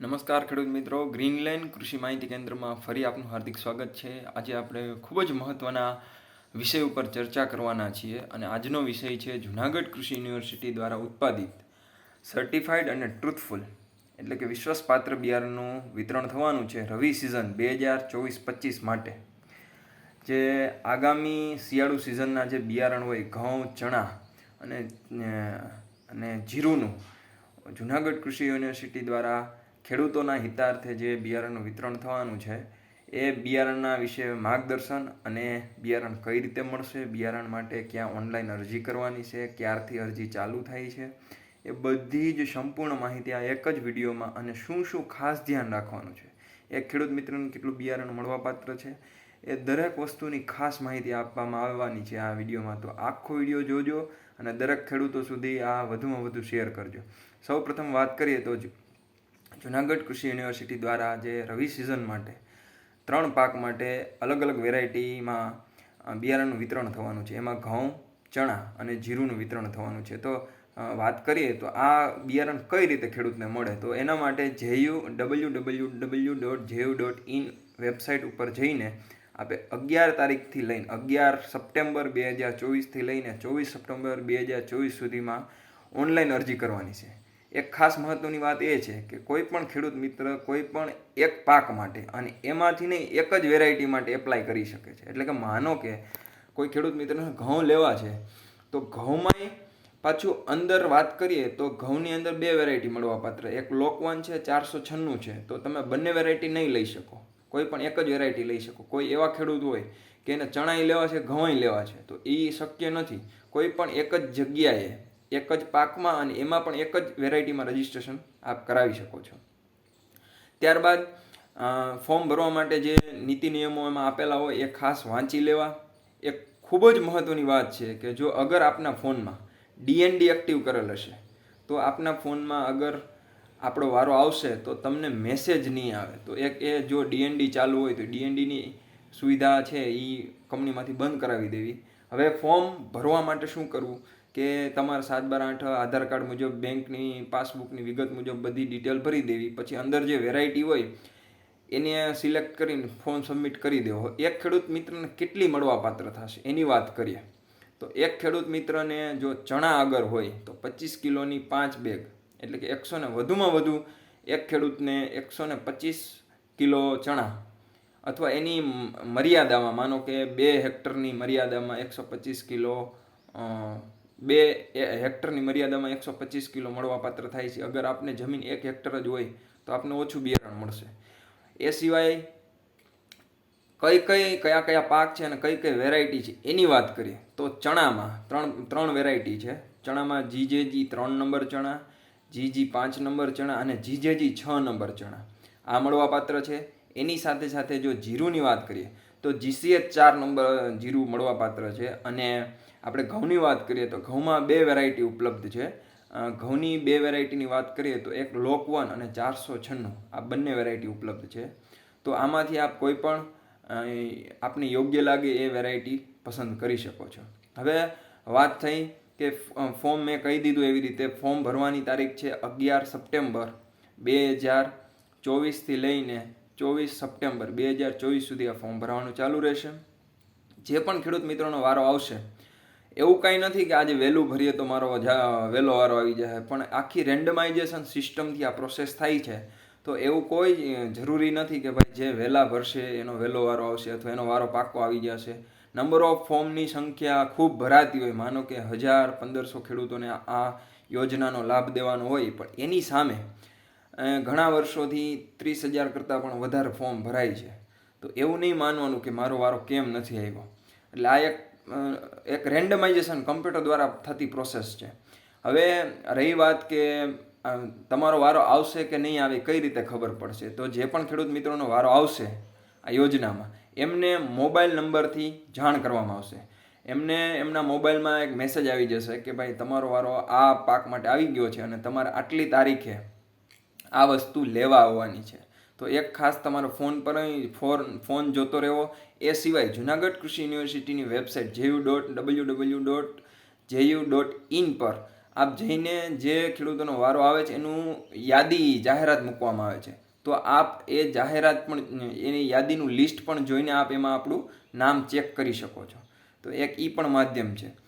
નમસ્કાર ખેડૂત મિત્રો. ગ્રીનલેન્ડ કૃષિ માહિતી કેન્દ્રમાં ફરી આપનું હાર્દિક સ્વાગત છે. આજે આપણે ખૂબ જ મહત્ત્વના વિષય ઉપર ચર્ચા કરવાના છીએ અને આજનો વિષય છે જુનાગઢ કૃષિ યુનિવર્સિટી દ્વારા ઉત્પાદિત સર્ટિફાઈડ અને ટ્રુથફુલ એટલે કે વિશ્વાસપાત્ર બિયારણનું વિતરણ થવાનું છે રવિ સિઝન બે હજાર ચોવીસ પચીસ માટે. જે આગામી શિયાળુ સિઝનના જે બિયારણ હોય ઘઉં, ચણા અને અને જીરુંનું જુનાગઢ કૃષિ યુનિવર્સિટી દ્વારા ખેડૂતોના હિતાર્થે જે બિયારણનું વિતરણ થવાનું છે, એ બિયારણના વિશે માર્ગદર્શન અને બિયારણ કઈ રીતે મળશે, બિયારણ માટે ક્યાં ઓનલાઈન અરજી કરવાની છે, ક્યારથી અરજી ચાલુ થાય છે, એ બધી જ સંપૂર્ણ માહિતી આ એક જ વિડીયોમાં અને શું શું ખાસ ધ્યાન રાખવાનું છે. એક ખેડૂત મિત્રને કેટલું બિયારણ મળવાપાત્ર છે, એ દરેક વસ્તુની ખાસ માહિતી આપવામાં આવવાની છે આ વિડીયોમાં. તો આખો વીડિયો જોજો અને દરેક ખેડૂતો સુધી આ વધુમાં વધુ શેર કરજો. સૌ પ્રથમ વાત કરીએ તો જ જુનાગઢ કૃષિ યુનિવર્સિટી દ્વારા જે રવિ સિઝન માટે ત્રણ પાક માટે અલગ અલગ વેરાયટીમાં બિયારણનું વિતરણ થવાનું છે. એમાં ઘઉં, ચણા અને જીરુંનું વિતરણ થવાનું છે. તો વાત કરીએ તો આ બિયારણ કઈ રીતે ખેડૂતને મળે? તો એના માટે JU W W W dot JU dot in website ઉપર જઈને આપણે અગિયાર તારીખથી લઈને, અગિયાર સપ્ટેમ્બર બે હજાર ચોવીસથી લઈને ચોવીસ સપ્ટેમ્બર બે હજાર ચોવીસ સુધીમાં ઓનલાઈન અરજી કરવાની છે. એક ખાસ મહત્વની વાત એ છે કે કોઈ પણ ખેડૂત મિત્ર કોઈ પણ એક પાક માટે અને એમાંથી નહીં, એક જ વેરાયટી માટે એપ્લાય કરી શકે છે. એટલે કે માનો કે કોઈ ખેડૂત મિત્રને ઘઉં લેવા છે, તો ઘઉંમાંય પાછું અંદર વાત કરીએ તો ઘઉંની અંદર બે વેરાયટી મળવા પાત્ર એક લોકવન છે, ચારસો છન્નું છે. તો તમે બંને વેરાયટી નહીં લઈ શકો. કોઈ પણ એક જ વેરાયટી લઈ શકો. કોઈ એવા ખેડૂત હોય કે એને ચણાઈ લેવા છે, ઘઉંય લેવા છે. તો એ શક્ય નથી. કોઈ પણ એક જ જગ્યાએ એક જ પાકમાં અને એમાં પણ એક જ વેરાયટીમાં રજિસ્ટ્રેશન આપ કરાવી શકો છો. ત્યારબાદ ફોર્મ ભરવા માટે જે નીતિ નિયમો એમાં આપેલા હોય એ ખાસ વાંચી લેવા. એક ખૂબ જ મહત્ત્વની વાત છે કે જો અગર આપના ફોનમાં ડીએનડી એક્ટિવ કરેલ હશે, તો આપના ફોનમાં અગર આપણો વારો આવશે તો તમને મેસેજ નહીં આવે. તો એક એ જો ડીએનડી ચાલુ હોય તો ડીએનડીની સુવિધા છે એ કંપનીમાંથી બંધ કરાવી દેવી. હવે ફોર્મ ભરવા માટે શું કરવું? કે તમારે સાત બાર આઠ આધાર કાર્ડ મુજબ, બેંકની પાસબુકની વિગત મુજબ બધી ડિટેલ ભરી દેવી. પછી અંદર જે વેરાયટી હોય, એને સિલેક્ટ કરીને ફોર્મ સબમિટ કરી દેવો. એક ખેડૂત મિત્રને કેટલી મળવાપાત્ર થશે એની વાત કરીએ. તો એક ખેડૂત મિત્રને જો ચણા અગર હોય, તો પચીસ કિલોની પાંચ બેગ. એટલે કે એકસો ને વધુમાં વધુ એક ખેડૂતને એકસો ને પચીસ કિલો ચણા. અથવા એની મર્યાદામાં, માનો કે બે હેક્ટરની મર્યાદામાં એકસો પચીસ કિલો બે હેક્ટરની મર્યાદામાં એકસો પચીસ કિલો મળવાપાત્ર થાય છે. અગર આપને જમીન એક હેક્ટર જ હોય, તો આપને ઓછું બિયારણ મળશે. એ સિવાય કઈ કઈ કયા કયા પાક છે અને કઈ કઈ વેરાયટી છે, એની વાત કરીએ. તો ચણામાં ત્રણ ત્રણ વેરાયટી છે. ચણામાં જીજેજી ત્રણ નંબર ચણા, જીજી પાંચ નંબર ચણા અને જીજેજી છ નંબર ચણા. આ મળવાપાત્ર છે. એની સાથે સાથે જો જીરુની વાત કરીએ તો જીસીએચ ચાર નંબર જીરું મળવાપાત્ર છે અને આપણે ઘઉંની વાત કરીએ તો ઘઉંમાં બે વેરાયટી ઉપલબ્ધ છે. ઘઉંની બે વેરાયટીની વાત કરીએ તો એક લોકવન અને ચારસો છન્નું. આ બંને વેરાયટી ઉપલબ્ધ છે. તો આમાંથી આપ કોઈ પણ આપને યોગ્ય લાગે એ વેરાયટી પસંદ કરી શકો છો. હવે વાત થઈ કે ફોર્મ મેં કહી દીધું એવી રીતે. ફોર્મ ભરવાની તારીખ છે અગિયાર સપ્ટેમ્બર બે હજાર ચોવીસથી લઈને ચોવીસ સપ્ટેમ્બર બે હજાર ચોવીસ સુધી આ ફોર્મ ભરવાનું ચાલુ રહેશે. જે પણ ખેડૂત મિત્રોનો વારો આવશે, એવું કાંઈ નથી કે આજે વહેલું ભરીએ તો મારો વહેલો વારો આવી જાય, પણ આખી રેન્ડમાઇઝેશન સિસ્ટમથી આ પ્રોસેસ થાય છે. તો એવું કોઈ જરૂરી નથી કે ભાઈ જે વહેલા ભરશે, એનો વહેલો વારો આવશે અથવા એનો વારો પાકો આવી જશે. નંબર ઓફ ફોર્મની સંખ્યા ખૂબ ભરાતી હોય, માનો કે હજાર પંદરસો ખેડૂતોને આ- યોજનાનો લાભ દેવાનો હોય, પણ એની સામે ઘણા વર્ષોથી ત્રીસ હજાર કરતાં પણ વધારે ફોર્મ ભરાય છે. તો એવું નહીં માનવાનું કે મારો વારો કેમ નથી આવ્યો. એટલે આ એક એક રેન્ડમાઇઝેશન કમ્પ્યુટર દ્વારા થતી પ્રોસેસ છે. હવે રહી વાત કે તમારો વારો આવશે કે નહીં આવે, કઈ રીતે ખબર પડશે? તો જે પણ ખેડૂત મિત્રોનો વારો આવશે આ યોજનામાં, એમને મોબાઈલ નંબરથી જાણ કરવામાં આવશે. એમને એમના મોબાઈલમાં એક મેસેજ આવી જશે કે ભાઈ, તમારો વારો આ પાક માટે આવી ગયો છે અને તમારે આટલી તારીખે આ વસ્તુ લેવા આવવાની છે. તો એક ખાસ તમારો ફોન પર ફોન ફોન જોતો રહેવો. એ સિવાય જુનાગઢ કૃષિ યુનિવર્સિટીની website JU dot, W W dot JU dot in પર આપ જઈને જે ખેડૂતોનો વારો આવે છે એનું યાદી જાહેરાત મૂકવામાં આવે છે. તો આપ એ જાહેરાત પણ, એની યાદીનું લિસ્ટ પણ જોઈને આપ એમાં આપણું નામ ચેક કરી શકો છો. તો એક એ પણ માધ્યમ છે.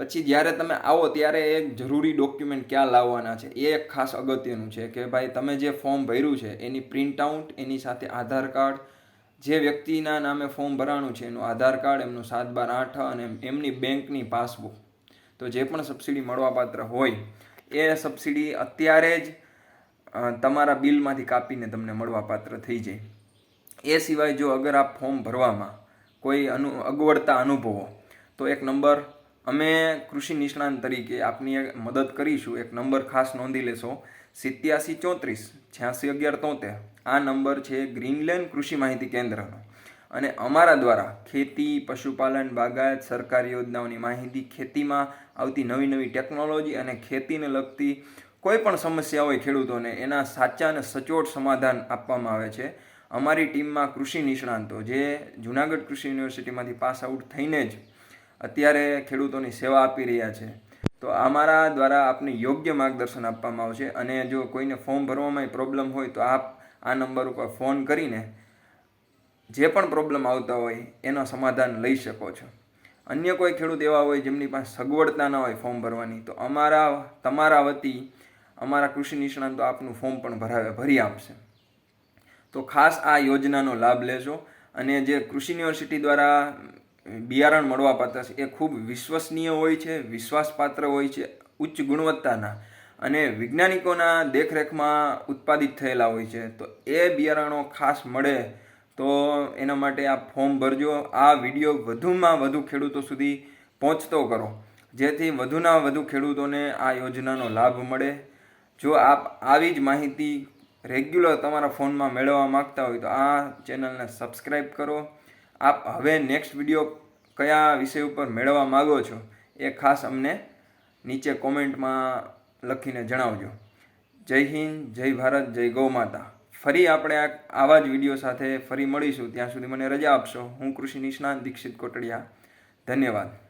પછી જ્યારે તમે આવો ત્યારે એક જરૂરી ડોક્યુમેન્ટ ક્યાં લાવવાના છે? એ એક ખાસ અગત્યનું છે કે ભાઈ તમે જે ફોર્મ ભર્યું છે, એની પ્રિન્ટ આઉટ એની સાથે આધાર કાર્ડ જે વ્યક્તિના નામે ફોર્મ ભરાણું છે, એનું આધાર કાર્ડ એમનું સાત બાર આઠ અને એમની બેંકની પાસબુક તો જે પણ સબસિડી મળવાપાત્ર હોય, એ સબસિડી અત્યારે જ તમારા બિલમાંથી કાપીને તમને મળવાપાત્ર થઈ જાય. એ સિવાય જો અગર આપ ફોર્મ ભરવામાં કોઈ અનુ, અગવડતા અનુભવો, તો એક નંબર અમે કૃષિ નિષ્ણાંત તરીકે આપની મદદ કરીશું. એક નંબર ખાસ નોંધી લેશો. સિત્યાસી ચોત્રીસ, છ્યાસી અગિયાર તોતેર. આ નંબર છે ગ્રીનલેન્ડ કૃષિ માહિતી કેન્દ્રનો. અને અમારા દ્વારા ખેતી, પશુપાલન, બાગાયત, સરકારી યોજનાઓની માહિતી ખેતીમાં આવતી નવી નવી ટેકનોલોજી અને ખેતીને લગતી કોઈ પણ સમસ્યા હોય ખેડૂતોને એના સાચા અને સચોટ સમાધાન આપવામાં આવે છે. અમારી ટીમમાં કૃષિ નિષ્ણાંતો જે જુનાગઢ કૃષિ યુનિવર્સિટીમાંથી પાસ આઉટ થઈને જ અત્યારે ખેડૂતોની સેવા આપી રહ્યા છે. તો અમારા દ્વારા આપને યોગ્ય માર્ગદર્શન આપવામાં આવશે અને જો કોઈને ફોર્મ ભરવામાં પ્રોબ્લેમ હોય તો આપ આ નંબર ઉપર ફોન કરીને જે પણ પ્રોબ્લેમ આવતા હોય એનો સમાધાન લઈ શકો છો. અન્ય કોઈ ખેડૂત એવા હોય જેમની પાસે સગવડતા ન હોય ફોર્મ ભરવાની, તો અમારા, તમારા વતી અમારા કૃષિ નિષ્ણાંતો આપનું ફોર્મ પણ ભરાવે, ભરી આપશે. તો ખાસ આ યોજનાનો લાભ લેજો અને જે કૃષિ યુનિવર્સિટી દ્વારા બિયારણ મળવાપાત્ર છે. એ ખૂબ વિશ્વસનીય હોય છે, વિશ્વાસપાત્ર હોય છે, ઉચ્ચ ગુણવત્તાના અને વૈજ્ઞાનિકોના દેખરેખમાં ઉત્પાદિત થયેલા હોય છે. તો એ બિયારણો ખાસ મળે તો એના માટે આ ફોર્મ ભરજો. આ વીડિયો વધુમાં વધુ ખેડૂતો સુધી પહોંચતો કરો. જેથી વધુના વધુ ખેડૂતોને આ યોજનાનો લાભ મળે. જો આપ આવી જ માહિતી રેગ્યુલર તમારા ફોનમાં મેળવવા માંગતા હોય તો આ ચેનલને સબસ્ક્રાઈબ કરો. આપ હવે નેક્સ્ટ વીડિયો કયા વિષય ઉપર મેળવવા માગો છો એ ખાસ અમને નીચે કોમેન્ટમાં લખીને જણાવજો. જય હિન્દ, જય ભારત, જય ગૌ માતા. ફરી આપણે આ આવા જ વીડિયો સાથે ફરી મળીશું. ત્યાં સુધી મને રજા આપશો. હું કૃષિ નિષ્ણાંત દીક્ષિત કોટડિયા. ધન્યવાદ.